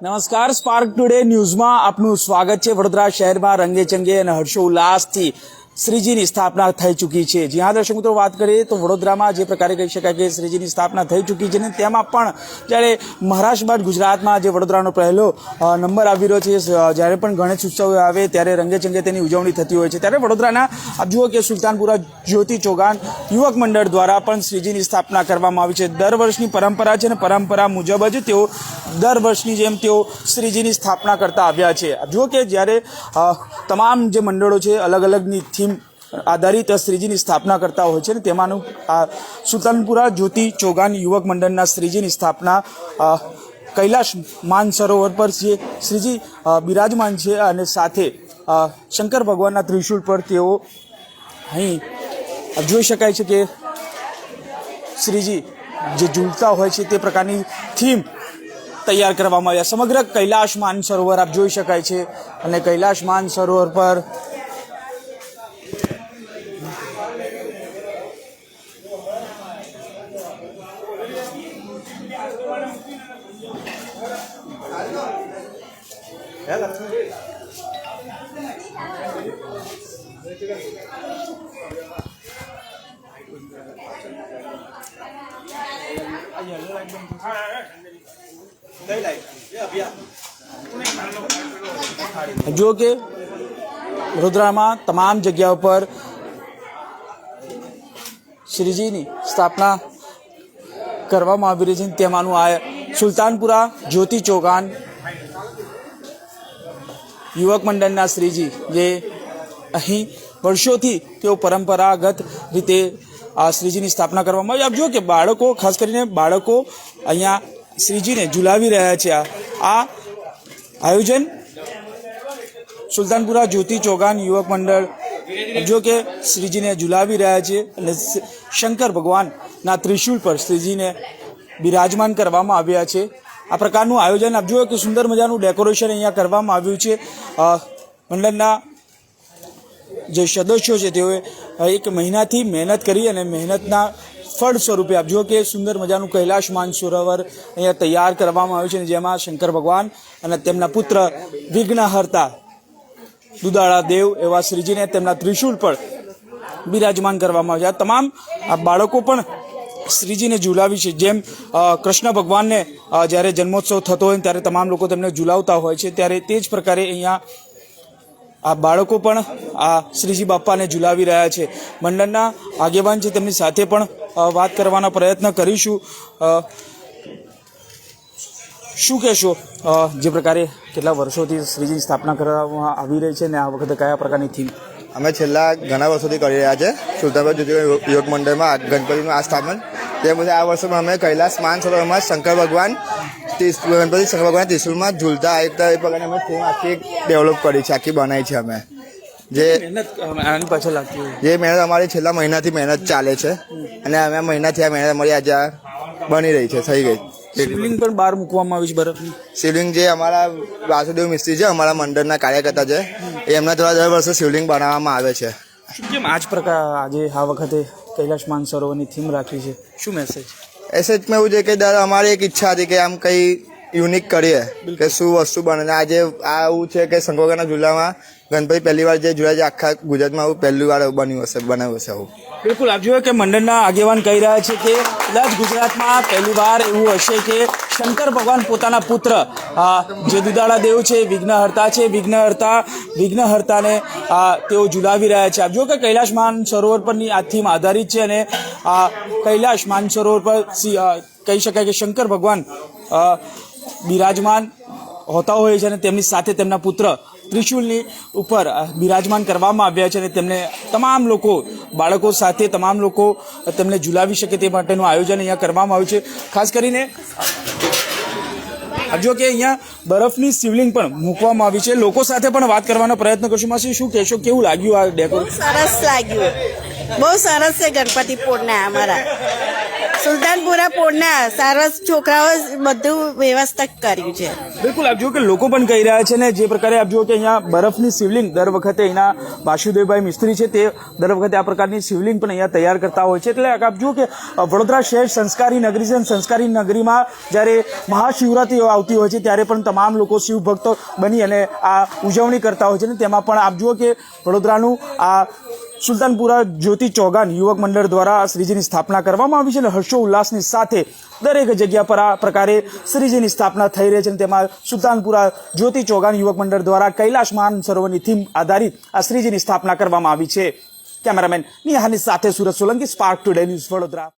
નમસ્કાર spark today ન્યૂઝમાં આપનું સ્વાગત છે વડોદરા શહેરમાં રંગે ચંગે અને હર્ષોલ્લાસથી. શ્રીજીની સ્થાપના થઈ ચૂકી છે. જ્યાં દર્શક મિત્રો, વાત કરીએ તો વડોદરામાં જે પ્રકારે કહી શકાય કે શ્રીજીની સ્થાપના થઈ ચૂકી છે ને તેમાં પણ જ્યારે મહારાષ્ટ્ર બાદ ગુજરાતમાં જે વડોદરાનો પહેલો નંબર આવી રહ્યો છે જ્યારે પણ ગણેશ ઉત્સવ આવે ત્યારે રંગેચંગે તેની ઉજવણી થતી હોય છે. ત્યારે વડોદરાના, આપ જુઓ કે સુલતાનપુરા જ્યોતિ ચોગાન યુવક મંડળ દ્વારા પણ શ્રીજીની સ્થાપના કરવામાં આવી છે. દર વર્ષની પરંપરા છે અને પરંપરા મુજબ જ તેઓ દર વર્ષની જેમ તેઓ શ્રીજીની સ્થાપના કરતા આવ્યા છે. જુઓ કે જ્યારે તમામ જે મંડળો છે અલગ અલગની થીમ આધારિત શ્રીજીની સ્થાપના કરતા હોય છે ને તેમાંનું આ સુલતાનપુરા જ્યોતિ ચોગાન યુવક મંડળના શ્રીજીની સ્થાપના કૈલાશ માન સરોવર પર જે શ્રીજી બિરાજમાન છે અને સાથે શંકર ભગવાનના ત્રિશુલ પર તેઓ અહીં જોઈ શકાય છે કે શ્રીજી જે ઝૂલતા હોય છે તે પ્રકારની થીમ તૈયાર કરવામાં આવ્યા સમગ્ર કૈલાશ માન સરોવર આપ જોઈ શકાય છે અને કૈલાશ માન સરોવર પર જો કે વડોદરામાં તમામ જગ્યાઓ પર શ્રીજીની સ્થાપના કરવામાં આવી રહી છે. તેમાંનું આ સુલતાનપુરા જ્યોતિ ચોગાન યુવક મંડળના શ્રીજી, જે અહીં વર્ષોથી તેઓ પરંપરાગત રીતે આ શ્રીજીની સ્થાપના કરવામાં આવી. આપ જુઓ કે બાળકો, ખાસ કરીને બાળકો અહીંયા શ્રીજીને ઝુલાવી રહ્યા છે આ. આયોજન સુલતાનપુરા જ્યોતિ ચોગાન યુવક મંડળ જો કે શ્રીજીને ઝુલાવી રહ્યા છે અને શંકર ભગવાનના ત્રિશુલ પર શ્રીજીને બિરાજમાન કરવામાં આવ્યા છે. આ પ્રકારનું આયોજન આપ જુઓ કે સુંદર મજાનું ડેકોરેશન અહીંયા કરવામાં આવ્યું છે. મંડળના જે સદસ્યો છે તેઓએ એક મહિનાથી મહેનત કરી અને મહેનતના ફળ સ્વરૂપે આપ જુઓ કે સુંદર મજાનું કૈલાશ માન સરોવર અહીંયા તૈયાર કરવામાં આવ્યું છે જેમાં શંકર ભગવાન અને તેમના પુત્ર વિઘ્નહર્તા દુદાળા દેવ એવા શ્રીજીને તેમના ત્રિશુલ પર બિરાજમાન કરવામાં આવ્યા. તમામ, આ બાળકો પણ શ્રીજીને ઝુલાવી છે. જેમ કૃષ્ણ ભગવાનને જ્યારે જન્મોત્સવ થતો હોય ત્યારે તમામ લોકો તેમને ઝુલાવતા હોય છે, ત્યારે તે જ પ્રકારે અહીંયા આ બાળકો પણ આ શ્રીજી બાપાને ઝુલાવી રહ્યા છે. મંડળના આગેવાન છે, તેમની સાથે પણ વાત કરવાનો પ્રયત્ન કરીશું. શું કહેશો? જે પ્રકારે કેટલા વર્ષોથી શ્રીજીની સ્થાપના કરવામાં આવી રહી છે ને આ વખતે કયા પ્રકારની થીમ અમે છેલ્લા ઘણા વર્ષોથી કરી રહ્યા છે. સુલતાનભાઈ જ્યોતિ યોગ મંડળમાં ગણપતિનું આ સ્થાપન. તે પછી આ વર્ષમાં અમે કૈલાસ માન સરોવરમાં શંકર ભગવાન ગણપતિ શંકર ભગવાન ત્રિશુલમાં ઝૂલતા એક એ પ્રકારે અમે થીમ આખી ડેવલપ કરી છે આખી બનાવી છે અમે. જે મહેનત આની પાછળ લાગતી જે મહેનત અમારી છેલ્લા મહિનાથી મહેનત ચાલે છે. અને અમે મહિનાથી આ મહેનત અમારી આજે બની રહી છે થઈ ગઈ. શિવલિંગ પણ બહાર મૂકવામાં આવી છે બરફની શિવલિંગ જે અમારા વાસુદેવ મિસ્ત્રી છે અમારા મંડળના કાર્યકર્તા છે એ એમના દ્વારા દર વર્ષે શિવલિંગ બનાવવામાં આવે છે. કેમ આ જ પ્રકાર આજે આ વખતે કૈલાશ માનસરોવરની થીમ રાખી છે? શું મેસેજ એસેજમાં એવું છે કે દર અમારી એક ઈચ્છા હતી કે આમ કંઈ યુનિક કરીએ કે શું વસ્તુ બને. આજે આ એવું છે કે શંકરગરના જિલ્લામાં ગણપતિ પહેલી વાર જે જોયા છે આખા ગુજરાતમાં આવું પહેલી વાર બન્યું હશે બનાવ્યું હશે આવું. બિલકુલ, આપ જોયું કે મંડળના આગેવાન કહી રહ્યા છે કે કદાચ ગુજરાતમાં પહેલીવાર એવું હશે કે શંકર ભગવાન પોતાના પુત્ર જે દુદાળા દેવ છે, વિઘ્નહર્તા છે. વિઘ્નહર્તા, વિઘ્નહર્તાને તેઓ ઝુલાવી રહ્યા છે. આપ જો કે કૈલાશ માન સરોવર પરની આ થીમ આધારિત છે અને કૈલાશ માન સરોવર પર કહી શકાય કે શંકર ભગવાન બિરાજમાન હોતા હોય છે અને તેમની સાથે તેમના પુત્ર ત્રિશુલની ઉપર બિરાજમાન કરવામાં આવ્યા છે અને તેમને તમામ લોકો, બાળકો સાથે તમામ લોકો તેમને ઝુલાવી શકે તે માટેનું આયોજન અહીંયા કરવામાં આવ્યું છે. ખાસ કરીને જો કે અહીંયા બરફની શિવલિંગ પણ મૂકવામાં આવી છે. લોકો સાથે પણ વાત કરવાનો પ્રયત્ન કરશું. માસી, શું કહેશો? કેવું લાગ્યું આ ડેકોરેશન સરસ લાગ્યું. બહુ સરસ છે ગણપતિ પૂર્ણા અમારા. સુલતાનપુરા પોળના સારા છોકરાઓ બધું વ્યવસ્થા કર્યું છે. બિલકુલ, આપ જુઓ કે લોકો પણ કહી રહ્યા છે ને, જે પ્રકારે આપ જુઓ કે અહીંયા બરફની શિવલિંગ દર વખતે અહીંના વાસુદેવભાઈ મિસ્ત્રી છે તે દર વખતે આ પ્રકારની શિવલિંગ પણ અહીંયા તૈયાર કરતા હોય છે. એટલે આપ જુઓ કે વડોદરા શહેર સંસ્કારી નગરી છે સંસ્કારી નગરીમાં જ્યારે મહાશિવરાત્રી આવતી હોય છે, ત્યારે પણ તમામ લોકો શિવ ભક્તો બની અને આ ઉજવણી કરતા હોય છે ને, તેમાં પણ આપ જુઓ કે વડોદરાનું આ સુલતાનપુરા જ્યોતિ ચોગાન યુવક મંડળ દ્વારા આ શ્રીજીની સ્થાપના કરવામાં આવી છે અને હર્ષો ઉલ્લાસની સાથે દરેક જગ્યા પર આ પ્રકારે શ્રીજીની સ્થાપના થઈ રહી છે અને તેમાં સુલતાનપુરા જ્યોતિ ચોગાન યુવક મંડળ દ્વારા કૈલાશ માન સરોવરની થીમ આધારિત આ શ્રીજીની સ્થાપના કરવામાં આવી છે. કેમેરામેન નિહાની સાથે Surat Solanki spark today news Vadodara.